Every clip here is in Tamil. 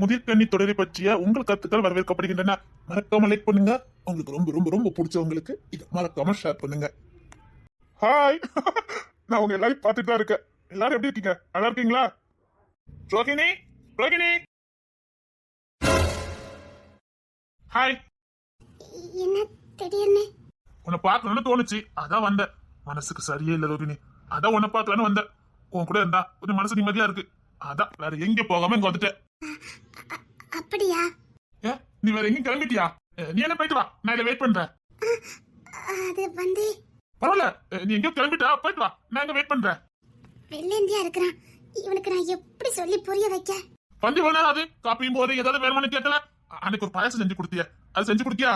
முதிர்கண்ணி தொடரை பற்றிய உங்கள் கருத்துக்கள் வரவேற்கப்படுகின்றன. மறக்காம லைக் பண்ணுங்க. உங்களுக்கு ரொம்ப ரொம்ப ரொம்ப பிடிச்சவங்களுக்கு இது மறக்காம ஷேர் பண்ணுங்க. ஹாய் நான் உங்க எல்லாரையும் பார்த்துட்டு தான் இருக்கேன். எல்லாரும் எப்படி இருக்கீங்க? நல்லா இருக்கீங்களா? ரோகிணி? ரோகிணி? ஹாய் என்ன திடீர்னு? உன்னை பார்க்கணும்னு தோணுச்சு. அதான் வந்தேன். மனசுக்கு சரியே இல்ல ரோகிணி. அதான் உன்னை பார்க்கலான்னு வந்தேன். உன் கூட இருந்தா கொஞ்சம் மனசு நிம்மதியா இருக்கு. அதான் வேற எங்க போகாம இங்க வந்துட்டேன். அப்படியா? நீ வேற எங்கேயும் கிளம்பிட்டியா? நீ என்ன போயிட்டு வா. நான் இதை வெயிட் பண்றேன். அது வந்து பரவாயில்ல. நீ எங்கேயோ கிளம்பிட்டா போயிட்டு வா. நான் இங்க வெயிட் பண்றேன். வெள்ளேந்தியா இருக்கிறான். இவனுக்கு நான் எப்படி சொல்லி புரிய வைக்க? வந்து நேரம் அது? காப்பியும் போது ஏதாவது வேணுமான்னு கேட்கல அன்னைக்கு ஒரு பாயாசம் செஞ்சு கொடுத்திய. அது செஞ்சு கொடுத்தியா?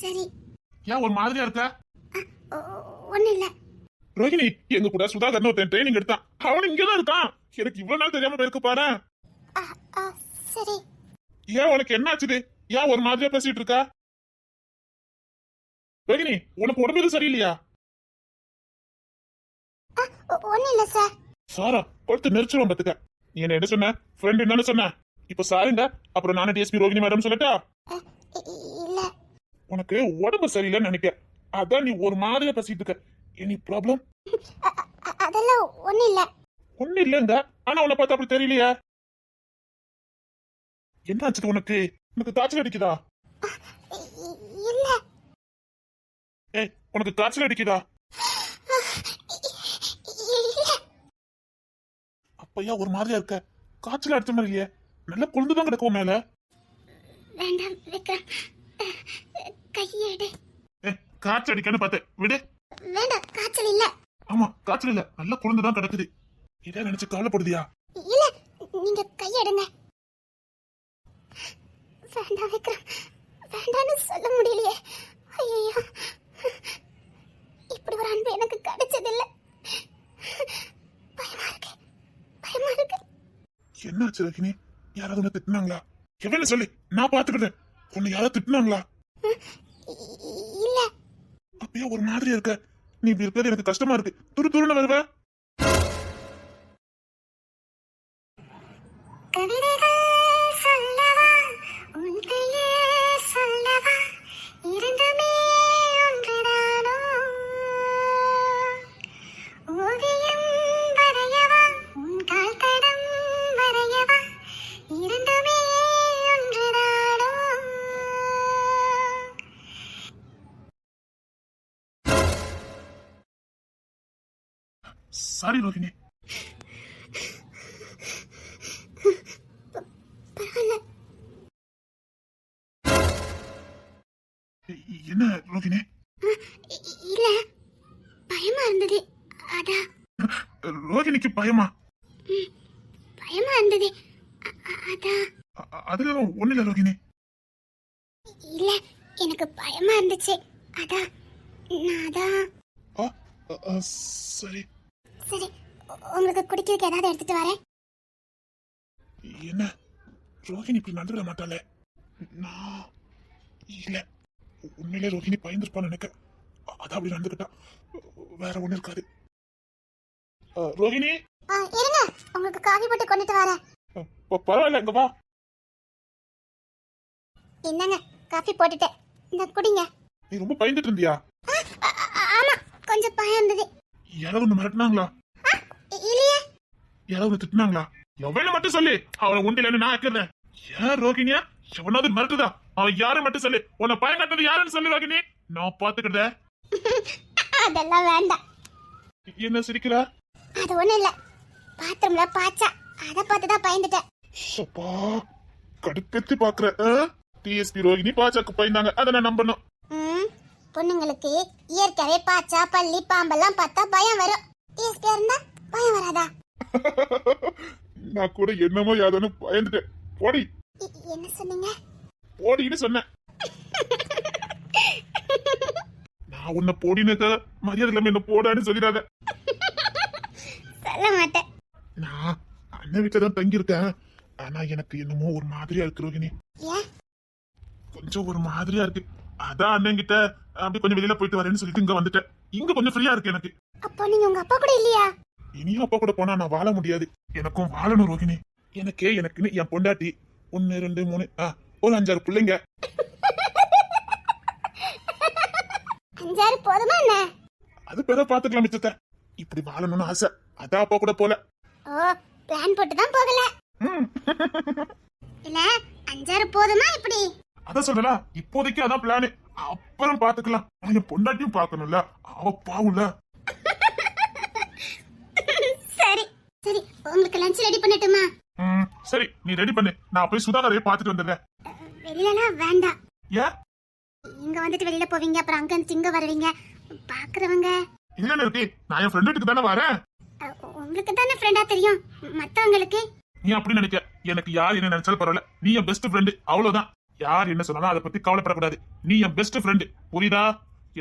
சரி. ஏன் ஒரு மாதிரியா இருக்க? ஒன்றும் இல்லை. ரோஹிணி எங்க கூட சுதாகர்னு ஒருத்தன் ட்ரைனிங் எடுத்தான். அவன் இங்கதான் இருக்கான். எனக்கு இவ்வளவு நாள் தெரியாம போயிருக்கு பாரு. சரி. ஏன் உனக்கு என்ன ஆச்சுது ஏன் ஒரு மாதிரியா பேசிட்டு இருக்க? ரோஹிணி உனக்கு உடம்பு எதுவும் சரியில்லையா? ஒன்றும் இல்லை சார் சாரா கொடுத்து நெரிச்சிருவோம் பாத்துக்க. நீ என்ன என்ன சொன்ன? ஃப்ரெண்ட் என்னன்னு சொன்ன? இப்ப சாருங்க அப்புறம் நானே டிஎஸ்பி ரோகிணி மேடம் சொல்லட்டா? இல்லை. உனக்கு உடம்பு சரியில்லைன்னு நினைக்க. அதான் நீ ஒரு மாதிரியா பேசிட்டு இருக்க. எனி ப்ராப்ளம் அதெல்லாம் ஒன்றும் இல்லை. ஒண்ணு இல்லைங்க. ஆனா உன்னை பார்த்தா அப்படி தெரியலையே? என்ன ஆச்சு உனக்கு? உனக்கு காய்ச்சல் அடிக்குதா? இல்லை. ஏய் உனக்கு காய்ச்சல் அடிக்குதா? அப்பையா ஒரு மாதிரியா இருக்க. காய்ச்சல் அடிச்ச மாதிரி இல்லையே நல்ல குழந்துதான் கிடக்கும் மேல. வேண்டாம் விக்ரம். கையேடு. காய்ச்சல் அடிக்கன்னு பார்த்தேன். விடு. வேண்டாம் காய்ச்சல் இல்லை. ஆமா காய்ச்சல் இல்ல. நல்ல குழந்துதான் கிடக்குது. இதை நினைச்சு கவலைப்படுதியா? இல்லை நீங்க கையெடுங்க. வேண்டாம் விக்ரம். வேண்டாம்னு சொல்ல முடியலையே. ஐயோ இப்படி ஒரு அன்பு எனக்கு கிடைச்சதில்லை. பயமா இருக்கு. பயமா இருக்கு. என்ன ஆச்சு ரகினி? யாராவது உன்னை திட்டினாங்களா? எவன்னு சொல்லி. நான் பாத்துக்கிட்டேன் உன்னை யாராவது திட்டினாங்களா? இல்ல. ஒரு மாதிரி இருக்க. நீ இப்படி இருக்கிறது எனக்கு கஷ்டமா இருக்கு. துரு துருன்னு வருவ. கவிதைகள் சாரி ரோகிணி என்ன ரோகிணி இல்ல பயமா இருந்தது. அதான் ரோகிணிக்கு பயமா? பயமா இருந்தது. அ- அ- அதான் அ- அ- அதுல ஒண்ணு இல்ல ரோகிணி இல்ல எனக்கு பயமா இருந்துச்சு. அதான் நான் அதான் சரி. சரி உங்களுக்கு குடிக்கிறதுக்கு ஏதாவது எடுத்துட்டு வரேன். என்ன? ரோகிணி இப்படி நடந்துட மாட்டாளே? நான் இல்ல. உண்மையிலே ரோகிணி பயந்துருப்பான்னு நினைக்க அதான் அப்படி நடந்துக்கிட்டா வேற ஒண்ணு இருக்காது. ஆ, இருங்க. உங்களுக்கு காஃபி போட்டு கொண்டுட்டு வரேன். பரவாயில்ல இங்க வா. என்னங்க காஃபி போட்டுட்டேன். இந்த குடிங்க. நீ ரொம்ப பயந்துட்டு இருந்தியா? ஆமா கொஞ்சம் பயம் இருந்தது. யாராவது ஒண்ணு மிரட்டினாங்களா? யாராவது ஒண்ணு திட்டினாங்களா? எவனை மட்டும் சொல்லு. அவனை உண்டிலன்னு நான் ஆக்குறேன் ஏன் ரோகிணியா? எவனாவது மிரட்டுதா அவன் யாரும் மட்டும் சொல்லு. உன்னை பயம் கட்டது யாருன்னு சொல்லு ரோகிணி. நான் பாத்துக்கிட்டேன் அதெல்லாம் வேண்டாம். என்ன சிரிக்கிற? அது ஒண்ணும் இல்ல. பாத்ரூம்ல பாச்சா அத பார்த்து தான் பயந்துட்டேன். அப்பா கடுப்பெத்தி பாக்குற டிஎஸ்பி ரோகிணி பாச்சாக்கு பயந்தாங்க. அதை நான் நம்பணும். ம், பொண்ணுங்களுக்கு இயற்கையாவே பாச்சா பள்ளி பாம்பெல்லாம் பார்த்தா பயம் வரும். டிஎஸ்பியா இருந்தா பயம் வராதா? நான் கூட என்னமோ யாதோன்னு பயந்துட்டேன். போடி. என்ன சொன்னீங்க? போடின்னு சொன்னேன். நான் உன்னை போடின்னு மரியாதை இல்லாம என்ன போடான்னு சொல்லிடாத. சொல்ல மாட்டேன். நான் அண்ணன் வீட்டுல தான் தங்கியிருக்கேன். ஆனா எனக்கு என்னமோ ஒரு மாதிரியா இருக்கு ரோகிணி. கொஞ்சம் ஒரு மாதிரியா இருக்கு. அதான் அண்ணன் கிட்ட அப்படி கொஞ்சம் வெளியில போயிட்டு வரேன்னு சொல்லிட்டு இங்க வந்துட்டேன். இங்க கொஞ்சம் ஃப்ரீயா இருக்கு எனக்கு. அப்போ நீங்க உங்க அப்பா கூட இல்லையா? இனியும் அப்பா கூட போனா நான் வாழ முடியாது. எனக்கும் வாழணும் ரோகிணி. எனக்கே எனக்குன்னு என் பொண்டாட்டி. ஒன்னு ரெண்டு மூணு ஆ ஒரு அஞ்சாறு பிள்ளைங்க. அஞ்சாறு போதுமா என்ன? அது பேர பாத்துக்கலாம் மிச்சத்தை. இப்படி வாழணும்னு ஆசை. அதான் அப்பா கூட போல. ஓ பிளான் போட்டு தான் போகல. இல்ல அஞ்சாறு போதுமா இப்படி? அதான் சொல்றல இப்போதைக்கு அதான் பிளானு அப்புறம் பாத்துக்கலாம் என் பொண்டாட்டியும் பார்க்கணும்ல. அவ பாவுல சரி உங்களுக்கு லஞ்ச் ரெடி பண்ணட்டுமா? சரி நீ ரெடி பண்ணு. நான் போய் சுதாகரையை பாத்துட்டு வந்துடுறேன். வெளியிலலாம் வேண்டாம். ஏன் இங்க வந்துட்டு வெளியில போவீங்க அப்புறம் அங்க இருந்து இங்க வருவீங்க. பாக்குறவங்க. இல்லன்னு இருக்கு நான் என் ஃப்ரெண்டு வீட்டுக்கு தானே வரேன். உங்களுக்கு தானே ஃப்ரெண்டா தெரியும்? மத்தவங்களுக்கு? நீ அப்படி நினைக்க. எனக்கு யார் என்ன நினைச்சாலும் பரவாயில்ல. நீ என் பெஸ்ட் ஃப்ரெண்டு அவ்வளவுதான். யார் என்ன சொன்னாலும் அதை பத்தி கவலைப்படக்கூடாது. நீ என் பெஸ்ட் ஃப்ரெண்டு புரியுதா?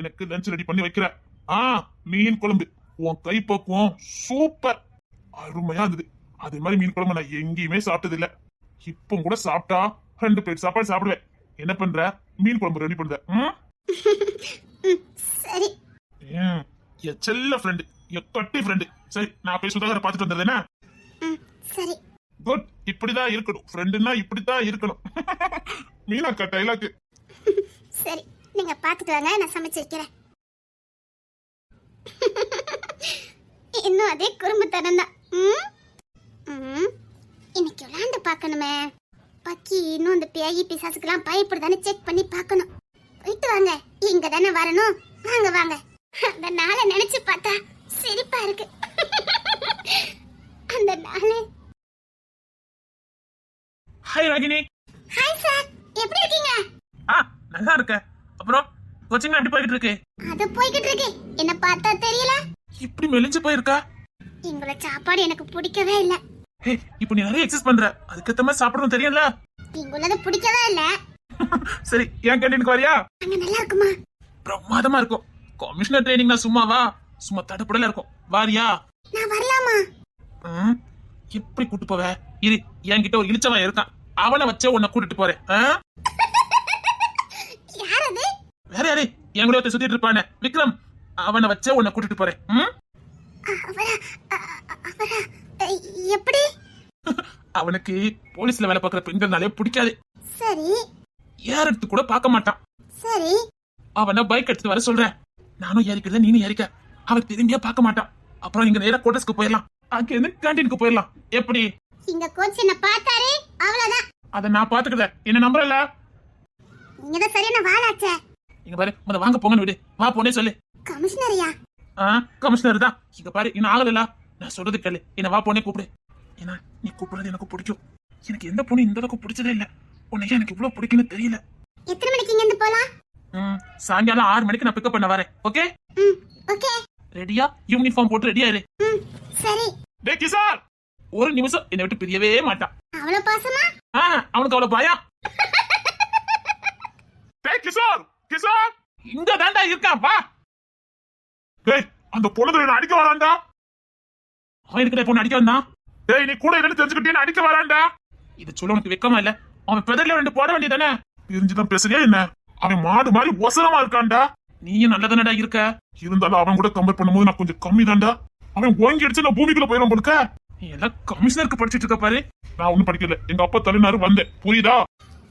எனக்கு லஞ்ச் ரெடி பண்ணி வைக்கிற. ஆ மீன் குழம்பு. உன் கை பக்குவம் சூப்பர் அருமையா இருந்தது. அதே மாதிரி மீன் குழம்பு நான் எங்கேயுமே சாப்பிட்டது இல்ல இப்போ கூட சாப்பிட்டா ரெண்டு பிளேட் சாப்பாடு சாப்பிடுவேன். என்ன பண்ற? மீன் குழம்பு ரெடி பண்ற. சரி. என் செல்ல ஃப்ரெண்டு என் கட்டி ஃப்ரெண்டு சரி நான் போய் சுதாகரை பார்த்துட்டு வந்துடுறேன்னா ம், சரி. குட் இப்படிதான் இருக்கணும். ஃப்ரெண்டுன்னா இப்படித்தான் இருக்கணும். மீனாக்கா டைலாக்கு சரி நீங்க பாத்துட்டு வாங்க நான் சமைச்சு வைக்கிறேன் இன்னும் அதே குறும்புத்தனம் தான் இன்னைக்கு விளையாண்டு பார்க்கணுமே. பக்கி இன்னும் அந்த பேயி பிசாசுக்கெல்லாம் பயப்படுதானே செக் பண்ணி பார்க்கணும். போயிட்டு வாங்க. இங்க தானே வரணும். வாங்க வாங்க. அந்த நாளை நினைச்சு பார்த்தா சிரிப்பா இருக்கு. அந்த நாளே. ஹாய் ராகினி. ஹாய் சார் எப்படி இருக்கீங்க? ஆ நல்லா இருக்க அப்புறம் கோச்சிங் எப்படி போய்கிட்டு இருக்கு? அது போய்கிட்டு இருக்கு. என்ன பார்த்தா தெரியல. இப்படி மெலிஞ்சு போயிருக்கா? எங்களோட சாப்பாடு எனக்கு பிடிக்கவே இல்ல. இப்போ நீ நிறைய எக்ஸசைஸ் பண்ற. அதுக்கேத்த மாதிரி சாப்பிடணும் தெரியும்ல? இங்குள்ளது பிடிக்கவே இல்ல. சரி என் கேண்டீனுக்கு வரியா? அங்க நல்லா இருக்குமா? பிரமாதமா இருக்கும். கமிஷனர் ட்ரைனிங்னா சும்மாவா? சும்மா தடுப்படல இருக்கும். வாரியா? நான் வரலாமா? எப்படி கூட்டு போவ? இரு என்கிட்ட ஒரு இழிச்சவன் இருக்கான். அவனை வச்சே உன்னை கூட்டிட்டு போறேன். வேற யாரு? என் கூட சுத்திட்டு இருப்பானே. விக்ரம் அவனை வச்சே உன்னை கூட்டிட்டு போறேன். எப்படி? அவனுக்கு போலீஸ்ல வேலை பார்க்குற பெண்கள்னாலே பிடிக்காது. சரி. ஏர் எடுத்து கூட பார்க்க மாட்டான். சரி. அவனை பைக் எடுத்துட்டு வர சொல்றேன். நானும் ஏறிக்கிறத நீனும் ஏறிக்க. அவன் திரும்பியே பார்க்க மாட்டான். அப்புறம் இங்க நேரா கோட்டஸ்க்கு போயிடலாம். அங்க இருந்து கேண்டீனுக்கு போயிடலாம். எப்படி? இங்க கோச் என்ன பார்த்தாரு. அவ்வளவுதான். அதை நான் பாத்துக்கிறேன் என்ன நம்புறல நீங்க தான் சரியான வாழாச்சே இங்க பாரு முத வாங்க போங்கன்னு விடு. வா போனே சொல்லு. கமிஷனரியா? ஆ கமிஷனர் தான். இங்க பாரு இன்னும் ஆகல நான் சொல்றது கேளு. என்ன வா போனே கூப்பிடு. ஏன்னா நீ கூப்பிடுறது எனக்கு பிடிக்கும். எனக்கு எந்த பொண்ணு இந்த அளவுக்கு பிடிச்சதே இல்ல. உன்னை எனக்கு இவ்வளவு பிடிக்கும்னு தெரியல. எத்தனை மணிக்கு இங்க இருந்து போலாம்? ம் சாயங்காலம் ஆறு மணிக்கு நான் பிக்கப் பண்ண வரேன். ஓகே ஓகே ரெடியா யூனிஃபார்ம் போட்டு ரெடியா இரு. சரி. டே கிசார் ஒரு நிமிஷம் என்னை விட்டு பிரியவே மாட்டான். அவ்வளவு பாசமா? ஆ, அவனுக்கு அவ்வளவு பயம். டேய் கிஷோர்! கிஷோர்! இங்க தாண்டா இருக்கான். வா. டேய் அந்த பொண்ணு என்ன அடிக்க வரான்டா அவன் இருக்கிற பொண்ணு அடிக்க வந்தான்? டேய் நீ கூட என்னன்னு தெரிஞ்சுக்கிட்டே அடிக்க வரான்டா இது சொல்ல உனக்கு வெக்கமா இல்ல? அவன் பெதர்ல ரெண்டு போட வேண்டியதானே? தெரிஞ்சுதான் பேசுறியா என்ன? அவன் மாடு மாதிரி ஒசரமா இருக்கான்டா நீயும் நல்லதானடா இருக்க? இருந்தாலும் அவன் கூட கம்பேர் பண்ணும்போது நான் கொஞ்சம் கம்மி தான்டா அவன் ஓங்கி அடிச்சு நான் பூமிக்குள்ள போயிடும் போலுக்க நீ எல்லாம் கமிஷனருக்கு படிச்சிட்டு இருக்க பாரு. நான் ஒண்ணும் படிக்கல. எங்க அப்பா தள்ளினாரு வந்தேன். புரியுதா?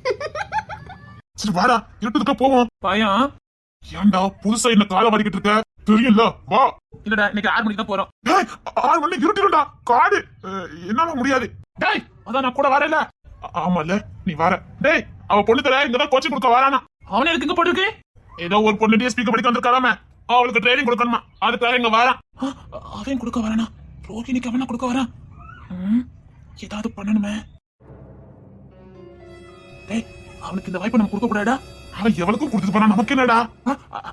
சரி வாடா. இருட்டுதுக்கா போவோம். பயம். ஏன்டா புதுசா என்ன காலை வரைக்கிட்டு இருக்க? தெரியல வா. இல்லடா இன்னைக்கு ஆறு மணிக்கு தான் போறோம். டேய் ஆறு மணி இருட்டிடும்டா காடு என்னால முடியாது. டேய் அதான் நான் கூட வரல ஆமால நீ வர. டேய் அவ பொண்ணு தர இங்கதான் கோச்சிங் கொடுக்க வரானா. அவனே இருக்கு இங்க போட்டுருக்கு? ஏதோ ஒரு பொண்ணு டிஎஸ்பிக்கு படிக்க வந்திருக்காராம. அவளுக்கு ட்ரைனிங் கொடுக்கணுமா? அதுக்காக இங்க வரான் அவன் கொடுக்க வரானா? ரோகிணிக்கு அவனா கொடுக்க வரான். ஏதாவது பண்ணணுமே. டேய் அவனுக்கு இந்த வாய்ப்பை நம்ம கொடுக்க கூடாடா அவன் எவளுக்கும் கொடுத்துட்டு போனா நமக்கு என்னடா?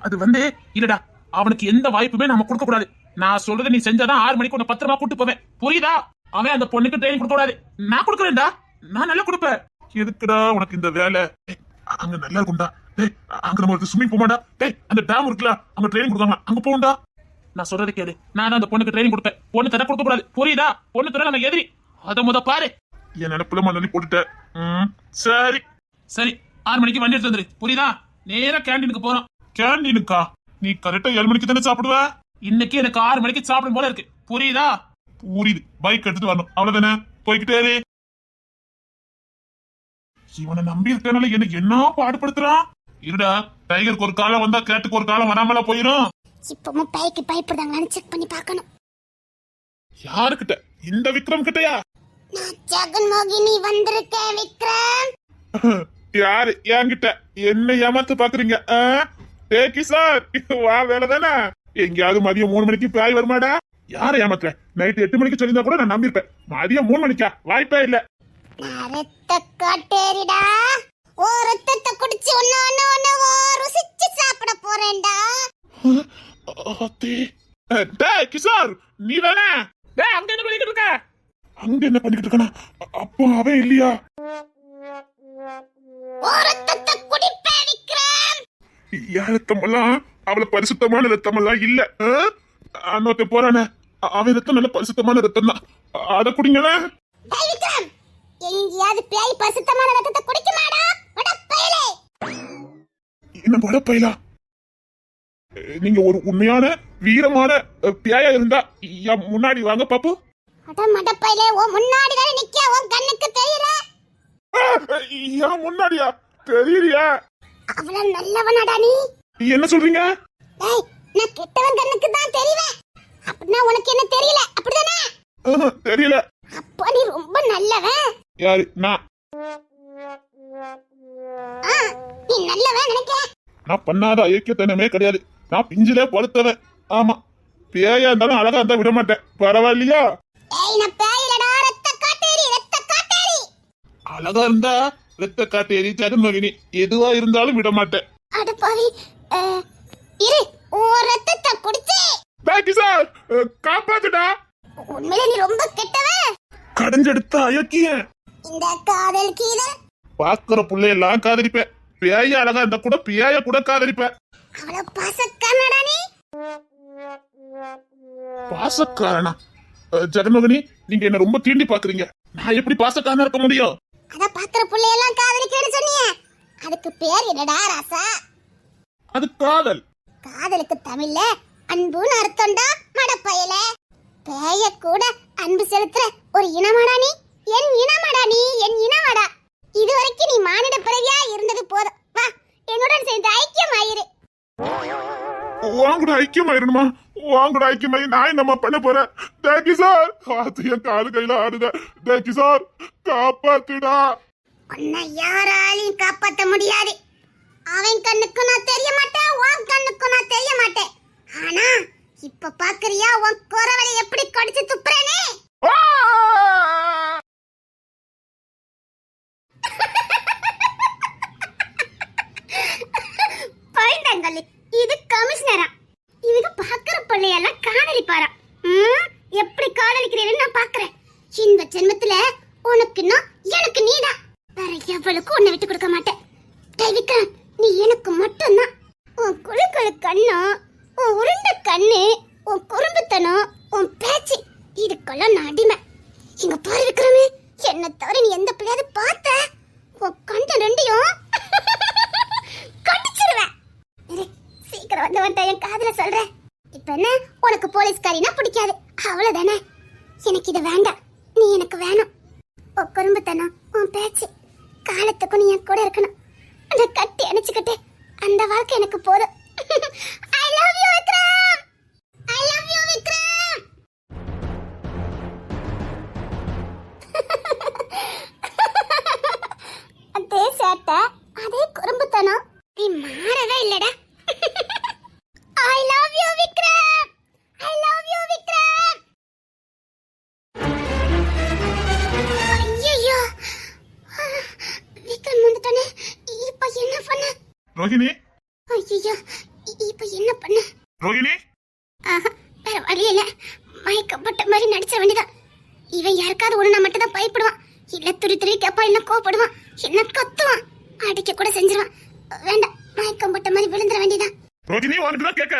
அது வந்து இல்லடா அவனுக்கு எந்த வாய்ப்புமே நம்ம கொடுக்க கூடாது. நான் சொல்றதை நீ செஞ்சாதான் ஆறு மணிக்கு உன்னை பத்திரமா கூட்டு போவேன். புரியுதா? அவன் அந்த பொண்ணுக்கு ட்ரெயின் கொடுக்க கூடாது. நான் கொடுக்குறேன்டா. நான் நல்லா கொடுப்பேன். எதுக்குடா உனக்கு இந்த வேலை? அங்க நல்லா இருக்கும்டா. டேய் அங்க நம்ம ஒரு ஸ்விமிங் போமாடா டேய் அந்த டேம் இருக்குல்ல அங்க ட்ரெயின் கொடுக்காங்க அங்க போகும்டா நான் சொல்றது கேளு. நான் தான் அந்த பொண்ணுக்கு ட்ரைனிங் கொடுப்பேன். பொண்ணு தர கொடுக்க கூடாது. புரியுதா? பொண்ணு தர நம்ம எதிரி. அத முத பாரு. என் நினைப்புல மண்ணி போட்டுட்டேன் ம், சரி. சரி ஆறு மணிக்கு வண்டி எடுத்து வந்துரு. புரியுதா? நேரா கேண்டீனுக்கு போறோம். கேண்டீனுக்கா நீ கரெக்டா ஏழு மணிக்கு தானே சாப்பிடுவ? இன்னைக்கு எனக்கு ஆறு மணிக்கு சாப்பிடும் போல இருக்கு. புரியுதா? புரியுது. பைக் எடுத்துட்டு வரணும். அவ்வளவுதானே? போய்கிட்டே இவனை நம்பி இருக்கனால எனக்கு என்ன பாடுபடுத்துறான் இருடா டைகருக்கு ஒரு காலம் வந்தா கேட்டுக்கு ஒரு காலம் வராமல போயிரும். இப்பவும் பேய்க்கு பயப்படுதாங்களான்னு செக் பண்ணி பார்க்கணும். யாருக்கிட்ட? இந்த விக்ரம் கிட்டயா? நான் ஜெகன்மோகினி வந்திருக்கேன் விக்ரம். யாரு? என்கிட்ட. என்ன ஏமாத்து பாக்குறீங்க? ஏ கிசார் வா வேலை தானே எங்கேயாவது மதியம் மூணு மணிக்கு பேய் வருமாடா? யாரை ஏமாத்துற? நைட் எட்டு மணிக்கு சொல்லியிருந்தா கூட நான் நம்பியிருப்பேன். மதியம் மூணு மணிக்கா? வாய்ப்பே இல்ல. நான் ரத்த காட்டேரிடா. ஓ ரத்தத்தை குடிச்சு ஒன்னு ஒன்னு ஒன்னு ஓ ருசிச்சு சாப்பிட போறேன்டா. ஆத்தி. அஹ், டேய் கிஷோர் நீ தானே? டேய் அங்க என்ன பண்ணிக்கிட்டு இருக்க? அங்க என்ன பண்ணிக்கிட்டு இருக்கானா? அப்போ அவன் இல்லையா? ஓ ரத்தத்தை குடிப்பேன் விக்ரம். என் ரத்தமெல்லாம்? அவள பரிசுத்தமான ரத்தமெல்லாம் இல்ல? அன்னொருத்தன் போறானே. அ- அவன் ரத்தம் நல்ல பரிசுத்தமான ரத்தம் தான் அத எங்கேயாவது பேய் ரத்தத்தை குடிக்குமாடா? அட பயலே! என்ன அஹ், நீங்க ஒரு உண்மையான வீரமான பியாயா இருந்தா என் முன்னாடி வாங்க பாப்பு. அட மட பயலே ஓ முன்னாடி தானே நிக்க உன் கண்ணுக்கு தெரியல அஹ், என் முன்னாடியா? தெரியலையா அவ்வளவு நல்லவனாடா நீ. என்ன சொல்றீங்க? டேய் நான் கெட்டவன் கண்ணுக்கு தான் தெரிவேன். அப்படின்னா உனக்கு என்ன தெரியல? அப்படிதானே? தெரியல. அப்போ நீ ரொம்ப நல்லவன். யாரு? நான். நீ நல்லவன் நினைக்கிறேன். நான் பண்ணாத ஐக்கியத்தனமே கிடையாது. நான் பிஞ்சிலே படுத்தவன். ஆமா. பேயா இருந்தாலும் அழகா இருந்தா விட மாட்டேன். பரவாயில்லையா? அழகா இருந்தா ரத்த காட்டேரி ஜெகன்மோகினி எதுவா இருந்தாலும் விட மாட்டேன் அட பாவி அஹ், இரு ஓ ரத்தத்தை குடிச்சு சார் காப்பாத்துடா. உண்மையிலே நீ ரொம்ப கெட்டவன் கடைஞ்செடுத்த அயக்கிய. இந்த காதல் கீதல் பாக்குற புள்ளையெல்லாம் காதலிப்பேன். பேய அழகா இருந்தா கூட பேய கூட காதலிப்பேன். அவ்வளவு பாசக்காரனடா நீ. பாசக்காரனா? அஹ், ஜெகன்மோகினி நீங்க என்ன ரொம்ப தீண்டி பாக்குறீங்க. நான் எப்படி பாசக்காரனா இருக்க முடியும்? அத பாக்குற புள்ளையெல்லாம் காதலிக்கிறேன்னு சொன்னியே. அதுக்கு பேர் என்னடா ராசா? அது காதல். காதலுக்கு தமிழ்ல அன்புன்னு அர்த்தம்டா மடப்பயல? பேய கூட அன்பு செலுத்துற ஒரு இனமாடா நீ? என் இனமாடா நீ என் இனமாடா? இதுவரைக்கும் நீ மானிட பிறவியா இருந்தது போதும். வா என்னுடன் சேர்ந்து ஐக்கியமாயிரு. வாங்கூட ஐக்கியமாயிருமா வாங்கூட ஐக்கியமாயி நான் என்னம்மா பண்ண போறேன் தேக்கி சார் காத்து என் காது கையில ஆடுத தேக்கி சார் காப்பாத்துடா. உன்னை யாராலையும் காப்பாத்த முடியாது. அவன் கண்ணுக்கும் நான் தெரிய மாட்டேன் உன் கண்ணுக்கும் நான் தெரிய மாட்டேன். ஆனா இப்ப பாக்குறியா உன் குறவலை எப்படி கடிச்சு துப்புறேனே? ஆ! பைந்தங்கல்லி இது கமிஷனரா? இவங்க பாக்குற பிள்ளையெல்லாம் காதலிப்பாரா ம், எப்படி காதலிக்கிறேன்னு நான் பாக்குறேன். இந்த ஜென்மத்துல உனக்குன்னா எனக்கு நீதான். வேற எவ்வளவுக்கும் உன்னை விட்டு கொடுக்க மாட்டேன். டேய் விக்ரம் நீ எனக்கு மட்டும்தான். உன் குழு கண்ணும் உன் உருண்ட கண்ணு உன் குறும்புத்தனம் உன் பேச்சு இதுக்கெல்லாம் நான் அடிமை. இங்க பாரு விக்ரமே என்ன தவிர நீ எந்த பிள்ளையாவது பார்த்த? உன் கண்ட ரெண்டையும் கடிச்சிருவேன். இரு, வந்து என் காதுல சொல்றேன். இப்ப என்ன? உனக்கு போலீஸ்காரினா பிடிக்காது. அவ்வளவுதானே? எனக்கு இது வேண்டாம். நீ எனக்கு வேணும். உன் குறும்புத்தனம் உன் பேச்சு காலத்துக்கும் நீ என் கூட இருக்கணும். அந்த கட்டி அணைச்சுக்கிட்டு அந்த வாழ்க்கை எனக்கு போதும். I love you Vikram! I love you Vikram! அதே சேட்டை அதே குறும்புத்தனம். நீ மாறவே இல்லடா. ரோஹிணி? ஐயோ இப்ப என்ன பண்ண? ரோஹிணி? வேற வழி இல்ல. மயக்கப்பட்ட மாதிரி நடிச்ச வேண்டியதான் இவன் யாருக்காவது ஒண்ணு மட்டும் தான் பயப்படுவான். இல்ல துரி துரி கேப்பா இல்ல கோவப்படுவான். என்ன கத்துவான்? அடிக்க கூட செஞ்சிருவான். வேண்டாம் மயக்கம் போட்ட மாதிரி விழுந்துட வேண்டியதான் ரோஹிணி உனக்கு தான் கேட்க.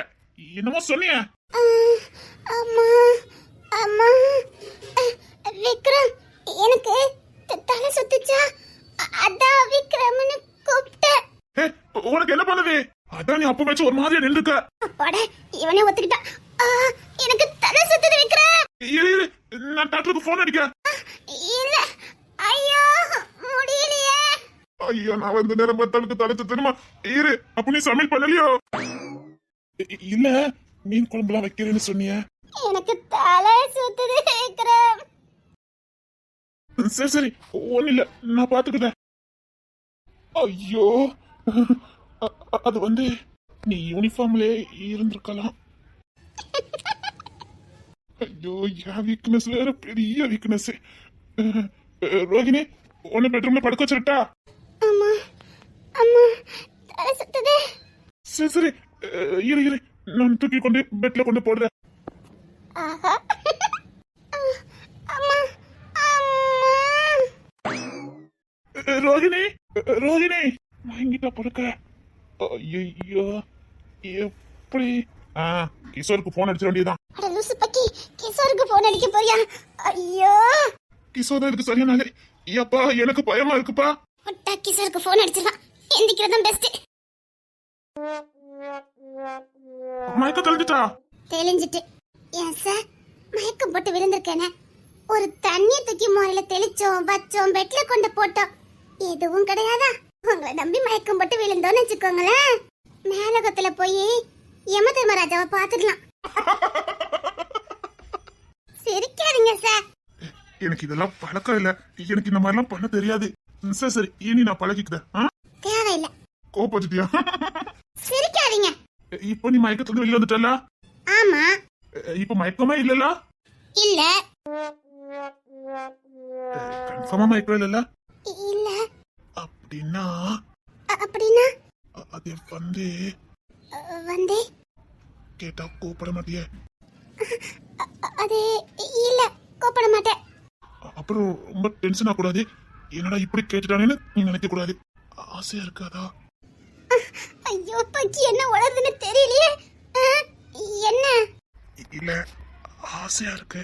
என்னமோ சொன்னிய. அம்மா அம்மா. விக்ரம் எனக்கு தலை சுத்துச்சா? அதான் விக்ரம்னு கூப்பிட்டேன் ஏ, உனக்கு என்ன பண்ணுது? அதான் நீ அப்ப வச்சு ஒரு மாதிரியா நின்றுக்க அப்பாடா இவனே ஒத்துக்கிட்டான் ஆ, எனக்கு தலை சுத்துது விக்ரம். இரு இரு நான் டாக்டருக்கு போன் அடிக்க. இல்ல. ஐயோ முடியலையே. ஐயோ நான் வந்து நேரம் பத்தலுக்கு தலைச்சு தெரியுமா இரு அப்ப நீ சமையல் பண்ணலையோ? இல்ல மீன் குழம்புலாம் வைக்கிறேன்னு சொன்னிய. எனக்கு தலை சுத்துது விக்ரம். சரி சரி ஒண்ணு இல்ல நான் பாத்துக்கிட்டேன் ஐயோ அது வந்து நீ யூனிஃபார்ம்ல இருந்திருக்கலாம். ஐயோ என் வீக்னஸ் வேற பெரிய வீக்னஸ் ரோகிணி உன்னை பெட்ரூம்ல படுக்க வச்சிருட்டா? அம்மா அம்மா தலை சுத்துது. சரி சரி. இரு இரு. நான் தூக்கி கொண்டு பெட்ல கொண்டு போடுறேன். ரோகிணி ரோகிணி வாங்கிட்டா படுக்க ஐயோ எப்படி? ஆ கிஷோருக்கு போன் அடிச்சிட வேண்டியதுதான். அட லூசு பக்கி கிஷோருக்கு போன் அடிக்க போறியா? ஐயோ. கிஷோர் இதுக்கு சரியான ஆளு. ஐயப்பா எனக்கு பயமா இருக்குப்பா. ஒட்டா கிஷோருக்கு போன் அடிச்சிடலாம் எந்திக்கிறதும் பெஸ்ட் மயக்க தெளிஞ்சிட்டா? தெளிஞ்சிட்டு. ஏன் சார் மயக்கம் போட்டு விழுந்திருக்கேனே. ஒரு தண்ணிய தூக்கி முறையில தெளிச்சோம் வச்சோம் பெட்ல கொண்டு போட்டோம். எதுவும் கிடையாதா? உங்களை நம்பி மயக்கம் போட்டு விழுந்தோம்னு வச்சுக்கோங்களேன். மேலகத்துல போய் யம தர்மராஜாவை பாத்துக்கலாம் சிரிக்காதீங்க சார் எனக்கு இதெல்லாம் பழக்கம் இல்ல. எனக்கு இந்த மாதிரிலாம் பண்ண தெரியாது. சரி சரி. இனி நான் பழகிக்கிறேன்? தேவையில்லை. கோபப்பட்டுட்டியா சிரிக்காதீங்க. இப்போ நீ மயக்கத்துல வெளியே வந்துட்டல ஆமா. இப்போ மயக்கமே இல்லல இல்ல. கன்ஃபார்மா மயக்கம் இல்லல இல்ல. அப்படின்னா? அப்படின்னா? அது வந்து வந்து. கேட்டா கூப்பிட மாட்டியே? அது இல்ல கூப்பிட மாட்டேன். அப்புறம் ரொம்ப டென்ஷன் ஆகக்கூடாது. என்னடா இப்படி கேட்டுட்டானேன்னு நீ நினைக்க கூடாது. ஆசையா இருக்காதா? ஐயோ பக்கி என்ன உளருதுன்னு தெரியலையே. என்ன? இல்ல ஆசையா இருக்கு.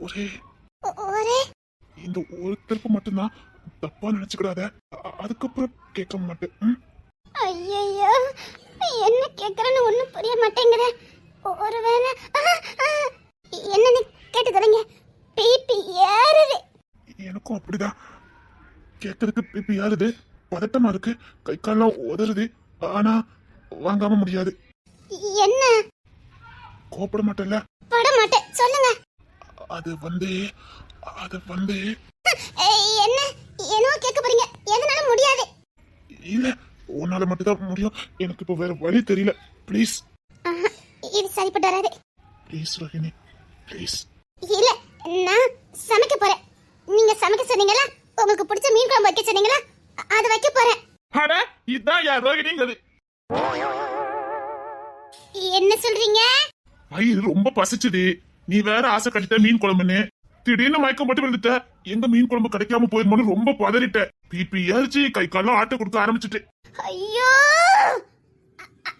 ஒரே. ஒரே? இந்த ஒரு திருப்பு மட்டும்தான் தப்பா நினைச்சுக்கிடாத. அதுக்கப்புறம் கேட்க மாட்டேன்? ஐயோ என்ன கேக்குறேன்னு ஒண்ணும் புரிய மாட்டேங்குது. ஒ- ஒருவேளை என்னன்னு கேட்டு தரீங்க பிபி ஏறுது. எனக்கும் அப்படிதான். கேட்கறதுக்கு பிபி யாருது பதட்டமா இருக்கு. கை கால்லாம் உதறுது. ஆனா வாங்காம முடியாது. என்ன? கோப்பட மாட்டேன்ல. பட மாட்டேன். சொல்லுங்க. அது வந்து அது வந்து. என்ன? என்னவோ கேட்க போறீங்க. எதனால முடியாது. இல்ல உன்னால மட்டும்தான் முடியும். எனக்கு இப்போ வேற வழி தெரியல. ப்ளீஸ் இது சரிப்பட்டு வராது. ப்ளீஸ் ரோஹிணி. ப்ளீஸ் இல்ல நான் சமைக்க போறேன். நீங்க சமைக்க சொன்னீங்களா உங்களுக்கு பிடிச்ச மீன் குழம்பு வைக்க சொன்னீங்களா அது வைக்க போறேன். அட இதான் யார் ரோஹிணிங்கிறது. என்ன சொல்றீங்க? வயிறு ரொம்ப பசிச்சுது. நீ வேற ஆசை கட்டிட்ட மீன் குழம்புன்னு. திடீர்னு மயக்கம் போட்டு விழுந்துட்ட எங்க மீன் குழம்பு கிடைக்காம போயிருமோன்னு ரொம்ப பதறிட்ட. பிபி ஏறிச்சு கை காலம் ஆட்ட கொடுக்க ஆரம்பிச்சுட்டு. ஐயோ!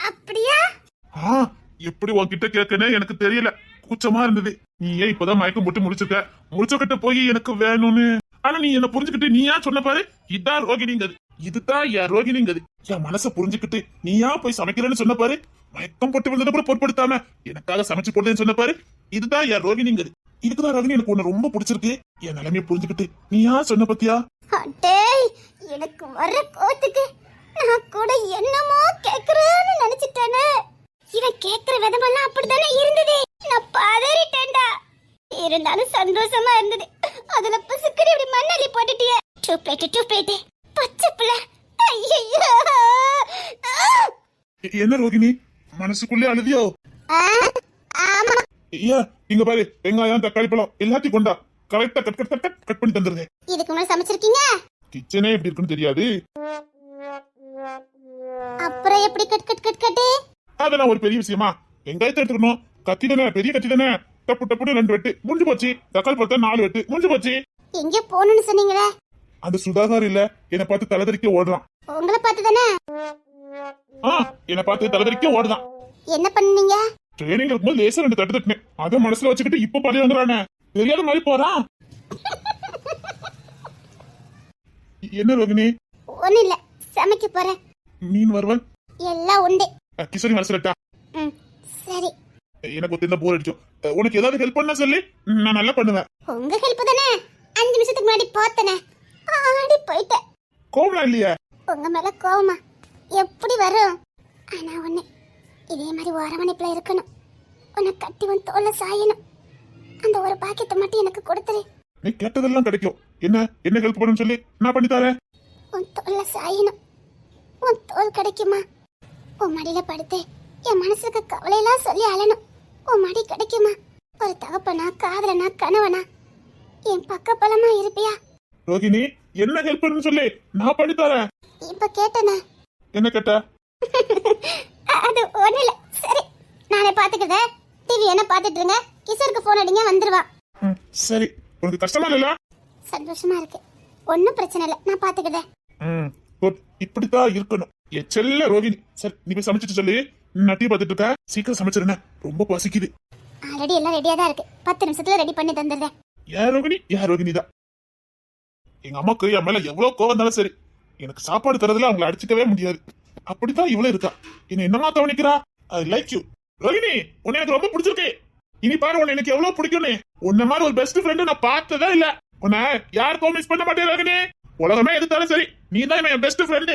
அப்படியா? ஆ எப்படி உன்கிட்ட கேட்கனே எனக்கு தெரியல. கூச்சமா இருந்தது. நீ ஏன் இப்பதான் மயக்கம் போட்டு முடிச்சிருக்க முடிச்சக்கிட்ட போய் எனக்கு வேணும்னு. ஆனா நீ என்ன புரிஞ்சுக்கிட்டு நீயா சொன்ன பாரு? இதான் ரோகிணிங்கிறது இதுதான் என் ரோகிணிங்கிறது என் மனச புரிஞ்சுக்கிட்டு நீயா போய் சமைக்கிறேன்னு சொன்ன பாரு? மயக்கம் போட்டு விழுந்தத கூட பொருட்படுத்தாம எனக்காக சமைச்சு போட்டேன்னு சொன்ன பாரு? இதுதான் என் ரோகிணிங்கிறது இதுக்குதான் ரோகிணி எனக்கு உன்னை ரொம்ப பிடிச்சிருக்கு. என் நிலைமைய புரிஞ்சுக்கிட்டு. நீயா சொன்ன பத்தியா? அடேய் எனக்கு வர்ற கோத்துக்கு நான் கூட என்னமோ கேக்குறேன்னு நினைச்சிட்டேனே. இவன் கேக்குற விதமெல்லாம் அப்படித்தானே இருந்தது. நான் பதறிட்டேன்டா. இருந்தாலும் சந்தோஷமா இருந்தது. அதுல பசுக்கடி இப்படி மண்ணள்ளி போட்டுட்டியே. டூ பிளேட் டூ பிளேட் பச்சை பிள்ளை. ஐயோ என்ன ரோகிணி? மனசுக்குள்ளே அழுதியோ? ஆமா. ஐயா இங்க பாரு வெங்காயம் தக்காளி பழம் எல்லாத்தையும் கொண்டா. கரெக்டா cut cut cut cut cut பண்ணி தந்துருந்தேன் இதுக்கு முன்னாடி சமைச்சிருக்கீங்க? கிச்சனே எப்படி இருக்குன்னு தெரியாது. அப்புறம் எப்படி கட் கட் கட் கட்டு அதெல்லாம் ஒரு பெரிய விஷயமா. வெங்காயத்தை எடுத்துக்கணும். கத்தி தானே பெரிய கத்தி தானே. டப்பு டப்புன்னு ரெண்டு வெட்டு. முடிஞ்சு போச்சு. தக்காளி பழத்தை நாலு வெட்டு. முடிஞ்சு போச்சு. எங்க போகணும்னு சொன்னீங்களே? அந்த சுதாகர் இல்ல. என்னை பார்த்து தலைதறிக்க ஓடுறான். உங்களை பார்த்து தானே? என்னை பார்த்து தலைதறிக்க ஓடுதான் என்ன பண்ணீங்க ட்ரைனிங் இருக்கும்போது லேசா ரெண்டு தட்டு தட்டினேன் அதை மனசுல வச்சுக்கிட்டு இப்ப பழி வாங்குறானே. தெரியாத மாதிரி போறான் என்ன ரோகிணி? ஒண்ணு இல்ல சமைக்க போறேன். மீன் வறுவல்? எல்லாம் உண்டு. கிஷோரி மனசுலட்டா? ம் சரி. எனக்கு ஒத்திருந்தா போர் அஹ், உனக்கு ஏதாவது ஹெல்ப் பண்ணா சொல்லி. நான் நல்லா பண்ணுவேன். உங்க ஹெல்ப் தானே? அஞ்சு நிமிஷத்துக்கு முன்னாடி பார்த்தனே ஆடி போயிட்டேன். கோவலாம் இல்லையா? உங்க மேல கோவமா? எப்படி வரும்? ஆனா ஒண்ணு இதே மாதிரி அரவணைப்புல இருக்கணும். உன்னை கட்டி உன் தோல்ல சாயணும். அந்த ஒரு பாக்கியத்தை மட்டும் எனக்கு கொடுத்துரு. நீ கேட்டதெல்லாம் கிடைக்கும். என்ன? என்ன ஹெல்ப் பண்ணணும்னு சொல்லி நான் பண்ணி தரேன். உன் தோல்ல சாயணும். உன் தோல் கிடைக்குமா? உன் மடியில படுத்து என் மனசுக்கு கவலையெல்லாம் சொல்லி அழணும். உன் மடி கிடைக்குமா? ஒரு தகப்பனா காதலனா கணவனா? என் பக்கபலமா இருப்பியா? ரோகிணி என்ன ஹெல்ப் பண்ணணும்னு சொல்லி நான் பண்ணி தரேன். இப்ப கேட்டனா. என்ன கேட்ட? அது ஒண்ணு இல்ல சரி நானே பாத்துக்கிறேன். டிவி என்ன பாத்துட்டு இருங்க. கிஷோருக்கு போன் அடிங்க வந்துருவா. ம், சரி. உனக்கு கஷ்டமா இல்ல சந்தோஷமா இருக்கு. ஒன்னும் பிரச்சனை இல்ல. நான் பாத்துக்கிறேன். ம் குட் இப்படித்தான் இருக்கணும். என் செல்ல ரோகிணி. சரி நீ போய் சமைச்சிட்டு சொல்லி. நான் டீ பார்த்துட்டு இருக்க சீக்கிரம் சமைச்சிருந்தேன் ரொம்ப பசிக்குது. ஆல்ரெடி எல்லாம் ரெடியா தான் இருக்கு. பத்து நிமிஷத்துல ரெடி பண்ணி தந்துடுறேன். ஏன் ரோகிணி? ஏன் ரோகிணி தான்? எங்க அம்மாக்கு என் மேல எவ்வளவு கோவம் இருந்தாலும் சரி எனக்கு சாப்பாடு தரதுல அவங்கள அடிச்சுக்கவே முடியாது. அப்படித்தான் இவ்வளவு இருக்கா. என்ன என்னமா கவனிக்கிறா ஐ லைக் யூ ரோஹிணி உன்னை எனக்கு ரொம்ப பிடிச்சிருக்கு. இனி பாரு உன்னை எனக்கு எவ்வளவு பிடிக்கும்னு. உன்ன மாதிரி ஒரு பெஸ்ட் ஃப்ரெண்ட் நான் பார்த்ததே இல்ல. உன்னை யாருக்கும் மிஸ் பண்ண மாட்டேன் ரோஹிணி உலகமே எதுத்தாலும் சரி. நீ தான் என் பெஸ்ட் ஃப்ரெண்டு